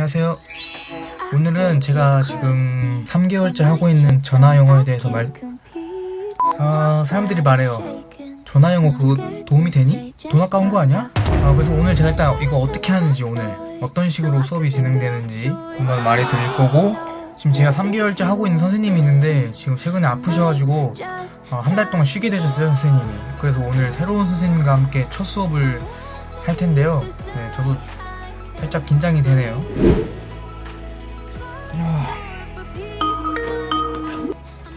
안녕하세요. 오늘은 제가 지금 3개월째 하고 있는 전화 영어에 대해서 말, 아, 사람들이 말해요. 전화 영어 그거 도움이 되니? 돈 아까운 거 아니야? 아, 그래서 오늘 제가 일단 이거 어떻게 하는지 오늘 어떤 식으로 수업이 진행되는지 한번 말해 드릴 거고 지금 제가 3개월째 하고 있는 선생님이 있는데 지금 최근에 아프셔가지고 한달 동안 쉬게 되셨어요 선생님이 그래서 오늘 새로운 선생님과 함께 첫 수업을 할 텐데요 네, 저도 살짝 긴장이 되네요 아,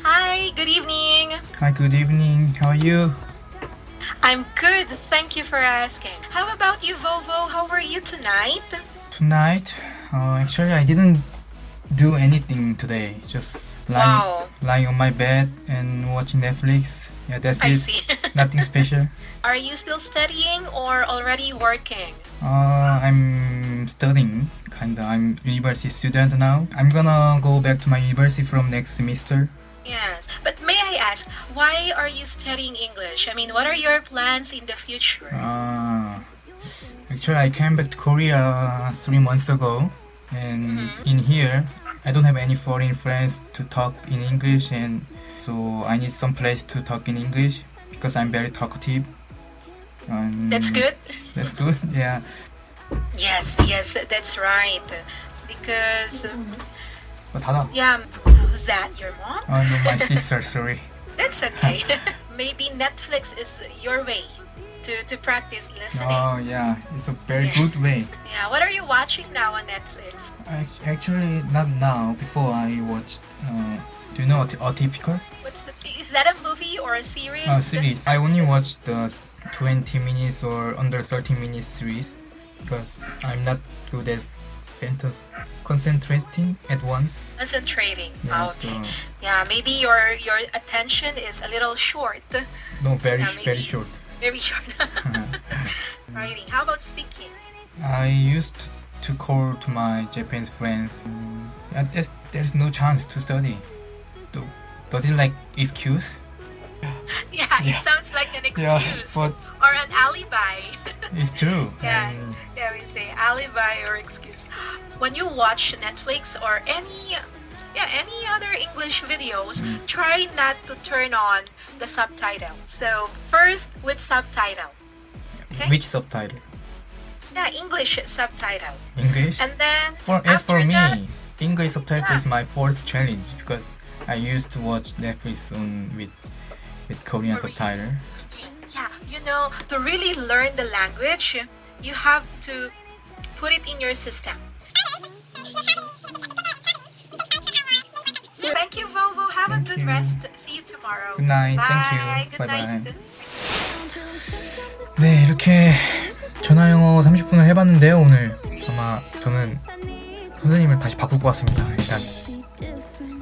Hi, good evening. Hi good evening how are you? I'm good, thank you for asking. How about you, Vovo? How are you tonight? Tonight uh, actually I didn't do anything today just lying, Wow. lying on my bed and watching Netflix yeah that's I it see. nothing special are you still studying or already working? Uh, I'm studying, kinda. I'm university student now. I'm gonna go back to my university from next semester. Yes, but may I ask, why are you studying English? I mean, what are your plans in the future? Uh, actually, I came back to Korea three months ago, and Mhm. in here, I don't have any foreign friends to talk in English, and so I need some place to talk in English because I'm very talkative. Um, That's good. That's good. Yeah. Yes, yes, that's right. Because. Um, oh, Dana. Yeah, who's that? Your mom? Oh no, my sister. Sorry. That's okay. Maybe Netflix is your way to, to practice listening. Oh yeah, it's a very yeah. good way. Yeah. What are you watching now on Netflix? I, actually, not now. Before I watched. Uh, do you know Atypical? What's the? Is that a movie or a series? A uh, series. I only watched the 20 minutes or under 30 minutes series because I'm not good at sentence concentrating at once. Concentrating. Yeah, okay. so Yeah, maybe your your attention is a little short. no, very Yeah, very short. Very short. Writing. How about speaking? I used to call to my Japanese friends. Mm, there's, there's no chance to study. Do, does it like excuse? Yeah, Yeah. it sounds like an Yeah, excuse but or an alibi. It's true. Yeah. Yeah, we say alibi or excuse. When you watch Netflix or any yeah, any other English videos, Mm. try not to turn on the subtitle. So first with subtitle. Okay. which subtitle? Yeah, English subtitle. English? And then For as for me, that- English subtitle Yeah. is my first challenge because I used to watch Netflix on with with Korean Korean. subtitle. yeah, you know, to really learn the language, you have to put it in your system. Thank you, Vovo. Have Thank a good you. rest. See you tomorrow. Good night. Bye. Thank you. Good Bye night. bye. 네, 이렇게 전화 영어 30분을 해봤는데요. 오늘 아마 저는 선생님을 다시 바꿀 것 같습니다. 일단 아,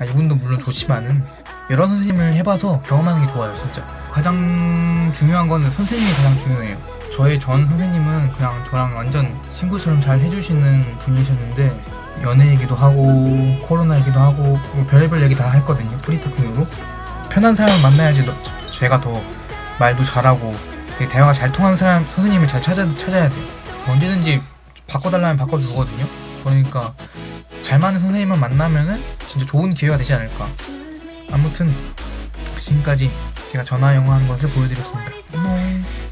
이분도 물론 좋지만은 여러 선생님을 해봐서 경험하는 게 좋아요, 진짜. 가장 중요한 거는 선생님이 가장 중요해요. 저의 전 선생님은 그냥 저랑 완전 친구처럼 잘 해주시는 분이셨는데 연애 얘기도 하고 코로나 얘기도 하고 뭐 별의별 얘기 다 했거든요, 프리토킹으로. 편한 사람을 만나야지 너- 제가 더 말도 잘하고 대화가 잘 통하는 사람 선생님을 잘 찾아 찾아야 돼요. 언제든지 바꿔달라면 바꿔주거든요. 그러니까 잘 맞는 선생님만 만나면은 진짜 좋은 기회가 되지 않을까. 아무튼 지금까지 제가 전화 영어 하는 것을 보여드렸습니다. 안녕.